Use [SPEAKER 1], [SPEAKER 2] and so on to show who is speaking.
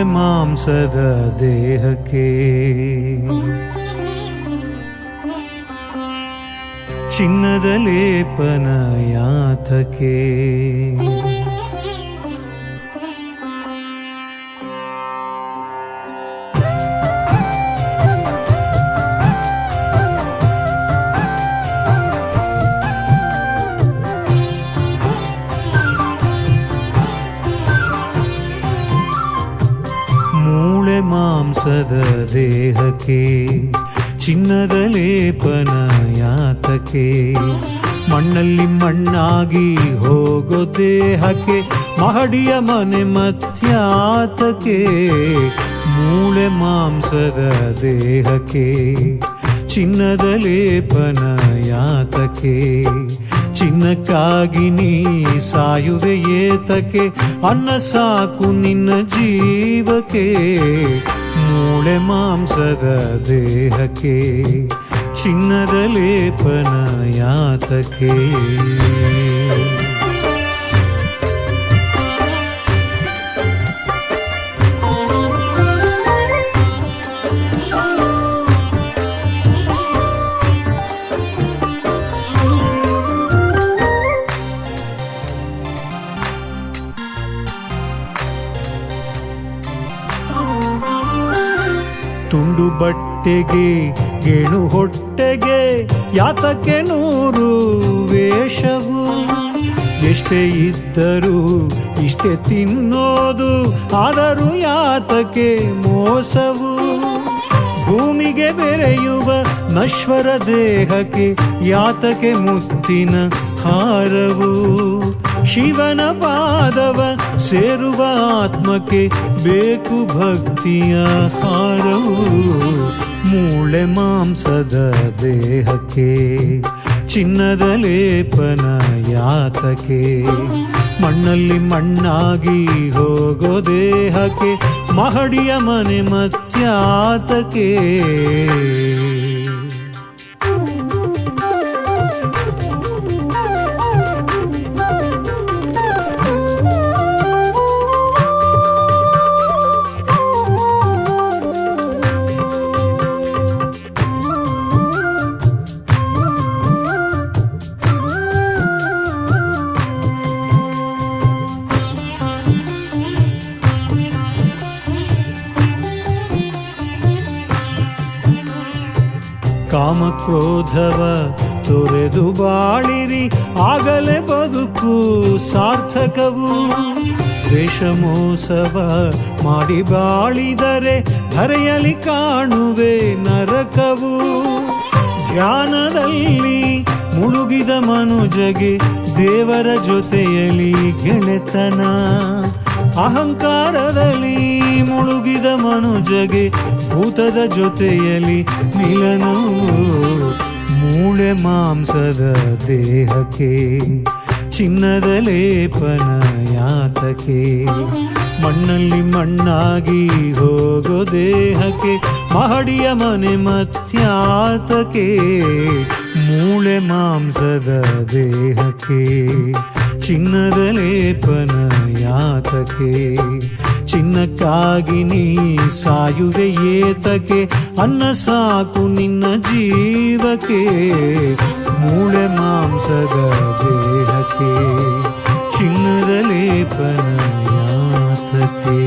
[SPEAKER 1] ಮೂಳೆ ಮಾಂಸದ ದೇಹಕ್ಕೆ ಚಿನ್ನದ ಮಾಂಸದ ದೇಹಕ್ಕೆ, ಚಿನ್ನದ ಲೇಪನ ಯಾತಕ್ಕೆ, ಮಣ್ಣಲ್ಲಿ ಮಣ್ಣಾಗಿ ಹೋಗೋ ದೇಹಕ್ಕೆ, ಮಹಡಿಯ ಮನೆ ಮಧ್ಯಾತಕ್ಕೆ ಮೂಳೆ ಮಾಂಸದ ದೇಹಕ್ಕೆ, ಚಿನ್ನದ ಲೇಪನ ಯಾತಕ್ಕೆ, ಚಿನ್ನಕ್ಕಾಗಿ ನೀ ಸಾಯುವೆ ಏತಕ್ಕೆ, ಅನ್ನ ಸಾಕು ನಿನ್ನ ಜೀವಕ್ಕೆ. ಮೂಳೆ ಮಾಂಸದ ದೇಹಕ್ಕೆ ಚಿನ್ನದ ಲೇಪನ ಯಾತಕ್ಕೆ? ತುಂಡು ಬಟ್ಟೆಗೆ, ಗೇಣು ಹೊಟ್ಟೆಗೆ, ಯಾತಕ್ಕೆ ನೂರು ವೇಷವು? ಎಷ್ಟೇ ಇದ್ದರೂ ಇಷ್ಟೇ ತಿನ್ನೋದು, ಆದರೂ ಯಾತಕ್ಕೆ ಮೋಸವು? ಭೂಮಿಗೆ ಬೆರೆಯುವ ನಶ್ವರ ದೇಹಕ್ಕೆ ಯಾತಕ್ಕೆ ಮುತ್ತಿನ ಹಾರವು? ಶಿವನ ಪಾದವ ಸೇರುವ ಆತ್ಮಕ್ಕೆ ಬೇಕು ಭಕ್ತಿಯ ಹಾರವು. ಮೂಳೆ ಮಾಂಸದ ದೇಹಕ್ಕೆ, ಚಿನ್ನದ ಲೇಪನ ಯಾತಕೆ ಮಣ್ಣಲ್ಲಿ ಮಣ್ಣಾಗಿ ಹೋಗೋ ದೇಹಕ್ಕೆ, ಮಹಡಿಯ ಮನೆ ಮತ್ಯಾತಕೆ ಕಾಮಕ್ರೋಧವ ತೊರೆದು ಬಾಳಿರಿ, ಆಗಲೇ ಬದುಕು ಸಾರ್ಥಕವು. ವೇಷಮೋಸವ ಮಾಡಿ ಬಾಳಿದರೆ ಹರೆಯಲಿ ಕಾಣುವೆ ನರಕವು. ಧ್ಯಾನದಲ್ಲಿ ಮುಳುಗಿದ ಮನುಜಗೆ ದೇವರ ಜೊತೆಯಲಿ ಗೆಳೆತನ. ಅಹಂಕಾರದಲ್ಲಿ ಮುಳುಗಿದ ಮನುಜಗೆ ಭೂತದ ಜೊತೆಯಲ್ಲಿ ಮಿಲನವು ಮೂಳೆ ಮಾಂಸದ ದೇಹಕ್ಕೆ, ಚಿನ್ನದ ಲೇಪನ ಯಾತಕೆ ಮಣ್ಣಲ್ಲಿ ಮಣ್ಣಾಗಿ ಹೋಗೋ ದೇಹಕ್ಕೆ, ಮಹಡಿಯ ಮನೆ ಮತ್ಯಾತಕೆ ಮೂಳೆ ಮಾಂಸದ ದೇಹಕ್ಕೆ, ಚಿನ್ನದ ಲೇಪನ ಯಾತಕೆ ಚಿನ್ನಕ್ಕಾಗಿ ನೀ ಸಾಯುವೆ ಏತಕೆ, ಅನ್ನ ಸಾಕು ನಿನ್ನ ಜೀವಕ್ಕೆ, ಮೂಳೆ ಮಾಂಸದ ದೇಹಕ್ಕೆ, ಚಿನ್ನದ ಲೇಪನ ಯಾತಕೆ